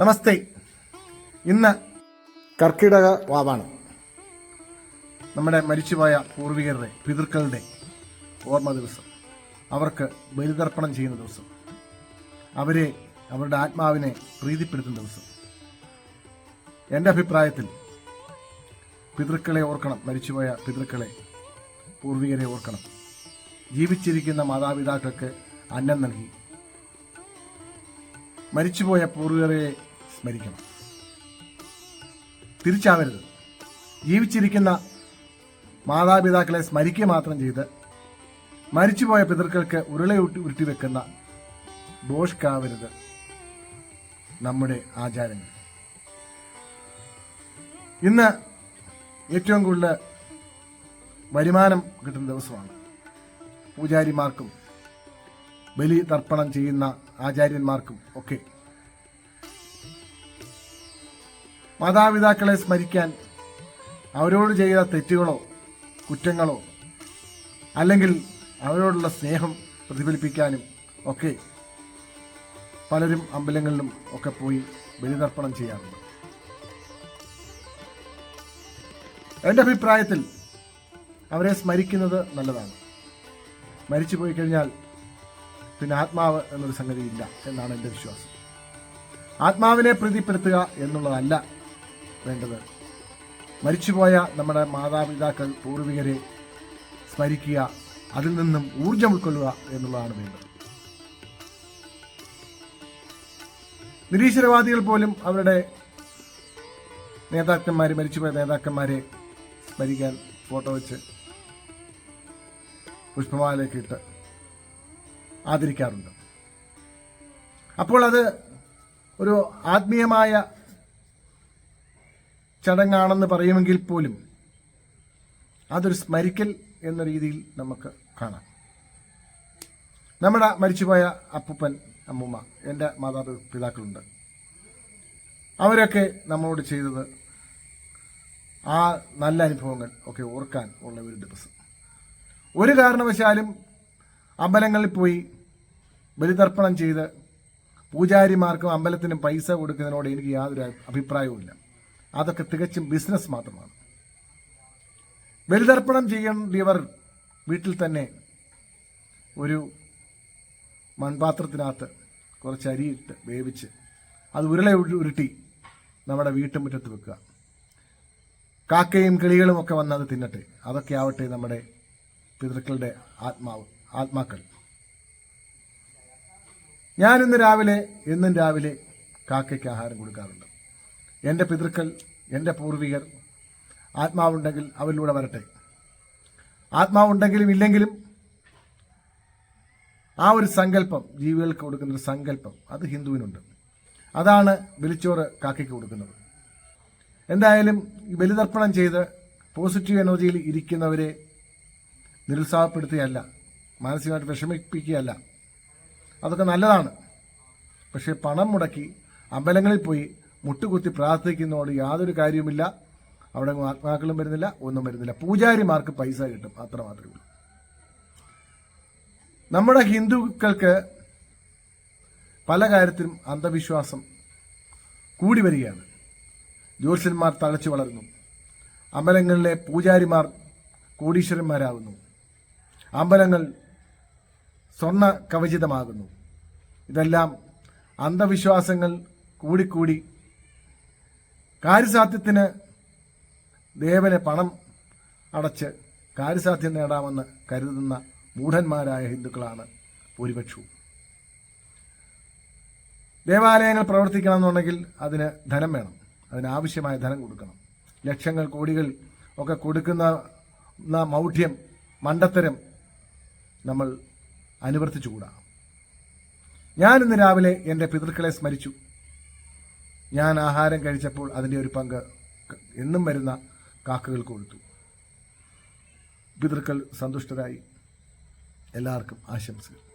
നമസ്തേ. ഇന്ന് കർക്കിടക വാവാണ്. നമ്മുടെ മരിച്ചുപോയ പൂർവികരുടെ പിതൃക്കളുടെ ഓർമ്മ ദിവസം. അവർക്ക് ബലിതർപ്പണം ചെയ്യുന്ന ദിവസം. അവരെ അവരുടെ ആത്മാവിനെ പ്രീതിപ്പെടുത്തുന്ന ദിവസം. എന്റെ അഭിപ്രായത്തിൽ പിതൃക്കളെ ഓർക്കണം മരിച്ചുപോയ പിതൃക്കളെ പൂർവികരെ ഓർക്കണം. ജീവിച്ചിരിക്കുന്ന മാതാപിതാക്കൾക്ക് അന്നം നൽകി. മരിച്ചുപോയ പൂർവികരെ സ്മരിക്കണം തിരിച്ചാവരുത്. ജീവിച്ചിരിക്കുന്ന മാതാപിതാക്കളെ സ്മരിക്കുക മാത്രം ചെയ്ത് മരിച്ചുപോയ പിതൃക്കൾക്ക് ഉരുളയൂട്ടി ഉരുട്ടി വെക്കുന്ന ബോഷ്കാവരുത് നമ്മുടെ ആചാരങ്ങൾ. ഇന്ന് ഏറ്റവും കൂടുതൽ വരുമാനം കിട്ടുന്ന ദിവസമാണ്. പൂജാരിമാർക്കും ബലി തർപ്പണം ചെയ്യുന്ന ആചാര്യന്മാർക്കും ഒക്കെ മാതാപിതാക്കളെ സ്മരിക്കാൻ അവരോട് ചെയ്ത തെറ്റുകളോ കുറ്റങ്ങളോ അല്ലെങ്കിൽ അവരോടുള്ള സ്നേഹം പ്രതിഫലിപ്പിക്കാനും ഒക്കെ പലരും അമ്പലങ്ങളിലും ഒക്കെ പോയി ബലിതർപ്പണം ചെയ്യാറുണ്ട്. എന്റെ അഭിപ്രായത്തിൽ അവരെ സ്മരിക്കുന്നത് നല്ലതാണ്. മരിച്ചു പോയി കഴിഞ്ഞാൽ പിന്നെ ആത്മാവ് എന്നൊരു സംഗതി ഇല്ല എന്നാണ് എന്റെ വിശ്വാസം. ആത്മാവിനെ പ്രീതിപ്പെടുത്തുക എന്നുള്ളതല്ല വേണ്ടത്. മരിച്ചുപോയ നമ്മുടെ മാതാപിതാക്കൾ പൂർവികരെ സ്മരിക്കുക അതിൽ നിന്നും ഊർജം ഉൾക്കൊള്ളുക എന്നുള്ളതാണ് വേണ്ടത്. നിരീശ്വരവാദികൾ പോലും അവരുടെ നേതാക്കന്മാരെ മരിച്ചുപോയ നേതാക്കന്മാരെ സ്മരിക്കാൻ ഫോട്ടോ വെച്ച് പുഷ്പമാലയൊക്കെ ഇട്ട് ആദരിക്കാറുണ്ട്. അപ്പോൾ അത് ഒരു ആത്മീയമായ ചടങ്ങാണെന്ന് പറയുമെങ്കിൽ പോലും അതൊരു സ്മരിക്കൽ എന്ന രീതിയിൽ നമുക്ക് കാണാം. നമ്മുടെ മരിച്ചുപോയ അപ്പൂപ്പൻ അമ്മൂമ്മ എന്റെ മാതാപിതാക്കളുണ്ട്. അവരൊക്കെ നമ്മളോട് ചെയ്തത് ആ നല്ല അനുഭവങ്ങൾ ഒക്കെ ഓർക്കാൻ ഉള്ള ഒരു ദിവസം. ഒരു കാരണവശാലും അമ്പലങ്ങളിൽ പോയി ബലിതർപ്പണം ചെയ്ത് പൂജാരിമാർക്കും അമ്പലത്തിനും പൈസ കൊടുക്കുന്നതിനോട് എനിക്ക് യാതൊരു അഭിപ്രായവുമില്ല. അതൊക്കെ തികച്ചും ബിസിനസ് മാത്രമാണ്. ബലിതർപ്പണം ചെയ്യേണ്ടിയവർ വീട്ടിൽ തന്നെ ഒരു മൺപാത്രത്തിനകത്ത് കുറച്ച് അരിയിട്ട് വേവിച്ച് അത് ഉരുള ഉരുട്ടി നമ്മുടെ വീട്ടുമുറ്റത്ത് വെക്കുക. കാക്കയും കിളികളും ഒക്കെ വന്ന് അത് തിന്നട്ടെ. അതൊക്കെ ആവട്ടെ നമ്മുടെ പിതൃക്കളുടെ ആത്മാവ് ആത്മാക്കൾ. ഞാനിന്ന് രാവിലെ എന്നും രാവിലെ കാക്കയ്ക്ക് ആഹാരം കൊടുക്കാറുണ്ട്. എന്റെ പിതൃക്കൾ എന്റെ പൂർവികർ ആത്മാവുണ്ടെങ്കിൽ അവരിലൂടെ വരട്ടെ. ആത്മാവുണ്ടെങ്കിലും ഇല്ലെങ്കിലും ആ ഒരു സങ്കല്പം ജീവികൾക്ക് കൊടുക്കുന്ന ഒരു സങ്കല്പം അത് ഹിന്ദുവിനുണ്ട്. അതാണ് ബലിച്ചോറ് കാക്കയ്ക്ക് കൊടുക്കുന്നത്. എന്തായാലും ബലിതർപ്പണം ചെയ്ത് പോസിറ്റീവ് എനർജിയിൽ ഇരിക്കുന്നവരെ നിരുത്സാഹപ്പെടുത്തുകയല്ല മാനസികമായിട്ട് വിഷമിപ്പിക്കുകയല്ല. അതൊക്കെ നല്ലതാണ്. പക്ഷേ പണം മുടക്കി അമ്പലങ്ങളിൽ പോയി മുട്ടുകുത്തി പ്രാർത്ഥിക്കുന്നതോട് യാതൊരു കാര്യവുമില്ല. അവിടെ ആത്മാക്കളും വരുന്നില്ല ഒന്നും വരുന്നില്ല. പൂജാരിമാർക്ക് പൈസ കിട്ടും അത്ര മാത്രമേ ഉള്ളൂ. നമ്മുടെ ഹിന്ദുക്കൾക്ക് പല കാര്യത്തിലും അന്ധവിശ്വാസം കൂടി വരികയാണ്. ജ്യോത്സ്യന്മാർ തളച്ചു വളരുന്നു. അമ്പലങ്ങളിലെ പൂജാരിമാർ കോടീശ്വരന്മാരാകുന്നു. അമ്പലങ്ങൾ സ്വർണ കവചിതമാകുന്നു. ഇതെല്ലാം അന്ധവിശ്വാസങ്ങൾ കൂടിക്കൂടി കാര്യസാധ്യത്തിന് ദേവനെ പണം അടച്ച് കാര്യസാധ്യം നേടാമെന്ന് കരുതുന്ന മൂഢന്മാരായ ഹിന്ദുക്കളാണ് ഭൂരിപക്ഷവും. ദേവാലയങ്ങൾ പ്രവർത്തിക്കണമെന്നുണ്ടെങ്കിൽ അതിന് ധനം വേണം. അതിനാവശ്യമായ ധനം കൊടുക്കണം. ലക്ഷങ്ങൾ കോടികൾ ഒക്കെ കൊടുക്കുന്ന മൗഢ്യം മണ്ടത്തരം നമ്മൾ അനുവർത്തിച്ചുകൂടാ. ഞാൻ ഇന്ന് രാവിലെ എന്റെ പിതൃക്കളെ സ്മരിച്ചു. ഞാൻ ആഹാരം കഴിച്ചപ്പോൾ അതിന്റെ ഒരു പങ്ക് എന്നും വരുന്ന കാക്കകൾക്ക് കൊടുത്തു. പിതൃക്കൾ സന്തുഷ്ടരായി. എല്ലാവർക്കും ആശംസകൾ.